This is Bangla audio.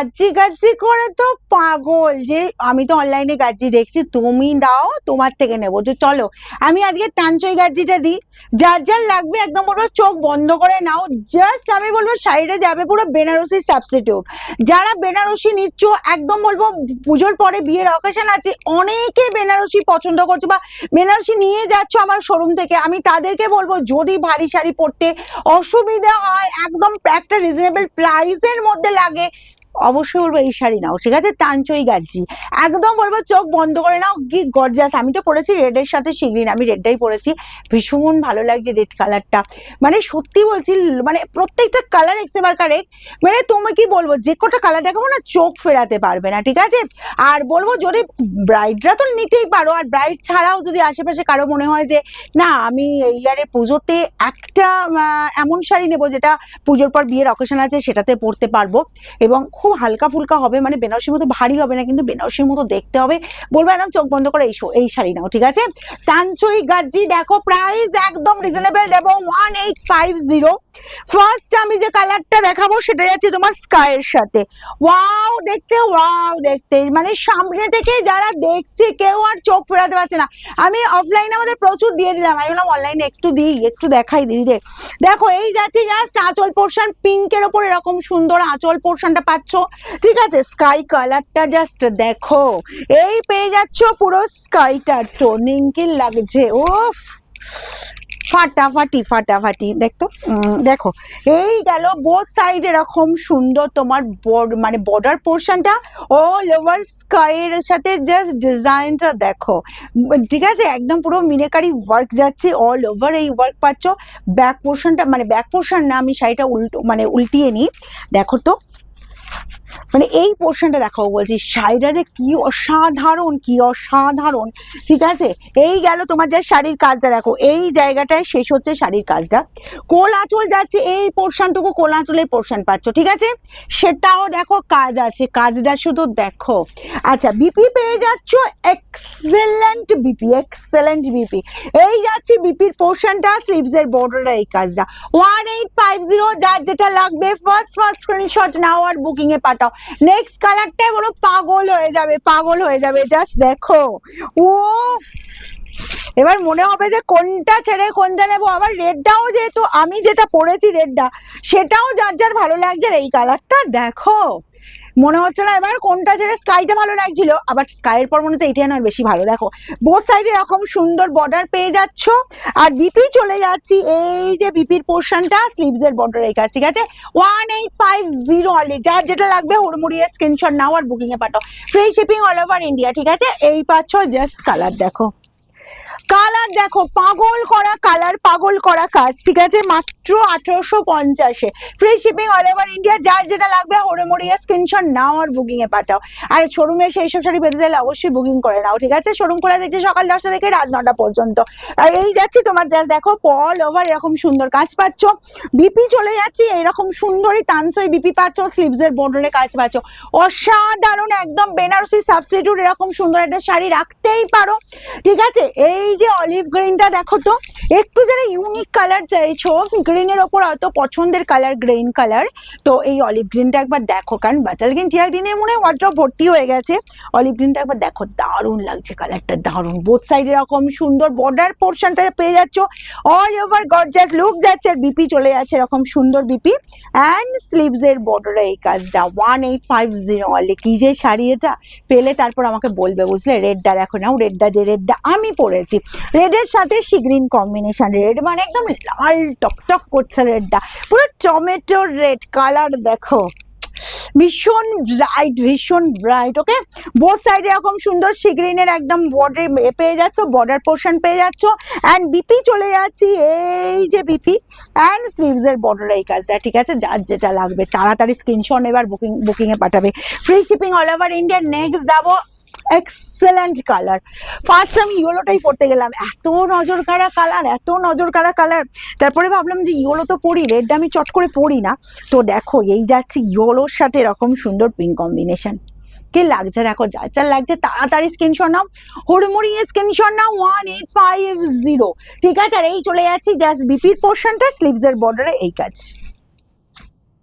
গাজ্জি গাজ্জি করে তো পাগল যে আমি তো অনলাইনে গাজ্জি দেখছি, তুমি দাও, তোমার থেকে নেব। যে চলো, আমি আজকে টানচই গাজ্জিটা দিই। যার যার লাগবে একদম পুরো চোখ বন্ধ করে নাও। জাস্ট আমি বলব, সাইডে যাবে পুরো বেনারসি সাবস্টিটিউট যারা বেনারসি নিচ্ছ, একদম বলব, পুজোর পরে বিয়ের অকেশন আছে, অনেকে বেনারসি পছন্দ করছ বা বেনারসি নিয়ে যাচ্ছ আমার শোরুম থেকে, আমি তাদেরকে বলব, যদি ভারী শাড়ি পরতে অসুবিধা হয়, একদম একটা রিজনেবল প্রাইসের মধ্যে লাগে অবশ্যই বলব এই শাড়ি নাও, ঠিক আছে? টানচই গাজ্জি। একদম বলব চোখ বন্ধ করে নাও, কি গর্জাস আমি তো পরেছি রেডের সাথে শিগরিন আমি রেডটাই পরেছি। ভীষণ ভালো লাগছে রেড কালারটা মানে সত্যি বলছি মানে প্রত্যেকটা কালার এক্সেবার কারেক্ট। মানে তুমি কি বলব, যে কটা কালার দেখাবো না, চোখ ফেরাতে পারবে না, ঠিক আছে? আর বলব যদি ব্রাইডরা তো নিতেই পারো, আর ব্রাইড ছাড়াও যদি আশেপাশে কারও মনে হয় যে, না, আমি এই ইয়ারে পুজোতে একটা এমন শাড়ি নেব যেটা পুজোর পর বিয়ের অকেশন আছে, সেটাতে পরতে পারব। এবং খুব হালকা ফুলকা হবে মানে বেনারসির মতো ভারী হবে না, কিন্তু বেনারসির মতো দেখতে হবে। বলব একদম চোখ বন্ধ করে এই এই শাড়ি নাও, ঠিক আছে? তানচই গাজ্জি, দেখো প্রাইস একদম রিজনেবল দেবো one eight five zero first আমি যে কালারটা দেখাবো সেটা যাচ্ছে তোমার স্কাইয়ের সাথে। ওয়াও দেখতে ওয়াও দেখতে। মানে সামনে থেকে যারা দেখছে, কেউ আর চোখ ফেরাতে পারছে না। আমি অফলাইনে আমাদের প্রচুর দিয়ে দিলাম। আমি বললাম অনলাইনে একটু দিই, একটু দেখাই দিই দেখো, এই যাচ্ছে জাস্ট আঁচল পোর্শন পিঙ্কের ওপর এরকম সুন্দর আঁচল পোর্শনটা পাচ্ছ ঠিক আছে স্কাই কালারটা জাস্ট দেখো। এই পেয়ে যাচ্ছ পুরো স্কাইটা টোনিং কি লাগছে? ও ফাটাফাটি ফাটাফাটি। দেখতো? দেখো। এই গেল বোথ সাইড এরকম সুন্দর তোমার মানে বর্ডার পোর্শনটা অল ওভার স্কাইয়ের সাথে জাস্ট ডিজাইনটা দেখো। ঠিক আছে? একদম পুরো মিনেকারি ওয়ার্ক যাচ্ছে অল ওভার এই ওয়ার্ক পাচ্ছ। ব্যাক পোর্শনটা মানে ব্যাক পোর্শন না, আমি শাড়িটা উল্টো মানে উল্টিয়ে নিই। দেখো তো। মানে এই পোর্শনটা দেখাবো বলছি, শাড়িটা যে কি অসাধারণ কি অসাধারণ। ঠিক আছে? এই গেল তোমার যা শাড়ির কাজটা, দেখো, এই জায়গাটায় শেষ হচ্ছে শাড়ির কাজটা। কোলাচল যাচ্ছে, এই পোর্শনটুকু কোলাচলের পোর্শন পাচ্ছ, ঠিক আছে? সেটাও দেখো, কাজ আছে, কাজটা শুধু দেখো। আচ্ছা বিপি পেয়ে যাচ্ছ এক্সেলেন্ট বিপি এক্সেলেন্ট বিপি এই যাচ্ছে বিপির পোর্শনটা স্লিভসের বর্ডারে এই কাজটা। ওয়ান এইট ফাইভ জিরো যার যেটা লাগবে ফার্স্ট ফার্স্ট স্ক্রিনশট নাও আর বুকিং এ পাঠাও। নেক্সট কালারটাই বলো, পাগল হয়ে যাবে, পাগল হয়ে যাবে জাস্ট দেখো। ও! এবার মনে হবে যে কোনটা ছেড়ে কোনটা নেব। আবার রেডটাও যেহেতু আমি যেটা পরেছি রেডটা সেটাও যার যার ভালো লাগছে, এই কালারটা দেখো। মনে হচ্ছে না এবার কোনটা ছেড়ে স্কাইটা ভালো লাগছিল, আবার স্কাইয়ের পর মনে হচ্ছে এইটা না বেশি ভালো। দেখো বোথ সাইডে এরকম সুন্দর বর্ডার পেয়ে যাচ্ছ, আর বিপি চলে যাচ্ছি, এই যে বিপির পোর্শনটা স্লিভস এর বর্ডার এই কাজ, ঠিক আছে? One eight five zero only যার যেটা লাগবে হুড়মুড়িয়ে স্ক্রিনশট নাও আর বুকিং এ পাঠাও। Free shipping all over India ঠিক আছে? এই পাচ্ছ জাস্ট কালার দেখো। কালার দেখো, পাগল করা কালার, পাগল করা কাজ, ঠিক আছে? মাত্র আঠারোশো পঞ্চাশে। Free shipping all over India যার যেটা লাগবে হরে মরিয়া স্ক্রিনশট নাও আর বুকিং এ পাঠাও। আর শোরুমে সেই সব শাড়ি পেতে চাইলে অবশ্যই বুকিং করে নাও, ঠিক আছে? শোরুম খোলা দেখছে সকাল দশটা থেকে রাত নটা পর্যন্ত। আর এই যাচ্ছি তোমার জাস্ট দেখো অল ওভার এরকম সুন্দর কাজ পাচ্ছ। বিপি চলে যাচ্ছি, এরকম সুন্দরই তানসই বিপি পাচ্ছ স্লিভস এর বর্ডারে কাজ পাচ্ছ। অসাধারণ, একদম বেনারসি সাবস্টিটিউট এরকম সুন্দর একটা শাড়ি রাখতেই পারো, ঠিক আছে? এই যে অলিভ গ্রিনটা দেখো তো একটু যারা ইউনিক কালার চাইছো গ্রিনের ওপর অত পছন্দের কালার গ্রিন কালার তো এই অলিভ গ্রিনটা একবার দেখো, কারণ বাচাল গ্রিন টিয়ার গ্রিনে মনে হয় ওয়ার্ড্রপ ভর্তি হয়ে গেছে। অলিভ গ্রিনটা একবার দেখো, দারুণ লাগছে কালারটা দারুণ। বোথ সাইড এরকম সুন্দর বর্ডার পোর্শনটা পেয়ে যাচ্ছ। অল ওভার গর্জাস লুক যাচ্ছে আর বিপি চলে যাচ্ছে এরকম সুন্দর বিপি অ্যান্ড স্লিভস এর বর্ডারে এই কাজটা। ওয়ান এইট ফাইভ জিরো অলে কি যে শাড়ি এটা? পেলে তারপর আমাকে বলবে, বুঝলে? রেডটা দেখো নাও রেডটা যে রেডটা আমি পরেছি। রেডের সাথে সি গ্রিন কম্বিনেশন রেড মানে একদম লাল টকটক করছে রেডটা পুরো টমেটো রেড কালার দেখো। ভীষণ ব্রাইট ভীষণ ব্রাইট ওকে বোথ সাইডে এরকম সুন্দর সিগ্রিনের একদম বর্ডার পেয়ে যাচ্ছ বর্ডার পোর্শন পেয়ে যাচ্ছ। অ্যান্ড বিপি চলে যাচ্ছি, এই যে বিপি অ্যান্ড স্লিভস এর বর্ডার এই কাজটা, ঠিক আছে? যার যেটা লাগবে, তাড়াতাড়ি স্ক্রিনশট এবার বুকিং বুকিংয়ে পাঠাবে। Free shipping all over India next যাব। এক্সেলেন্ট কালার ফার্স্ট আমি ইয়েলোটাই পড়তে গেলাম। এত নজর কাড়া কালার এত নজর কাড়া কালার তারপরে ভাবলাম যে ইয়েলো তো পরি রেডটা আমি চট করে পরি না। তো দেখো, এই যাচ্ছে ইয়েলোর সাথে এরকম সুন্দর পিঙ্ক কম্বিনেশন কি লাগছে? দেখো যা যা লাগছে, তাড়াতাড়ি স্ক্রিনশট নাও। হুড়মুড়ি স্ক্রিনশট নাও ওয়ান এইট ফাইভ জিরো ঠিক আছে? আর এই চলে যাচ্ছি জাস্ট বিপির পোর্শনটা স্লিভসের বর্ডারে এই কাজ।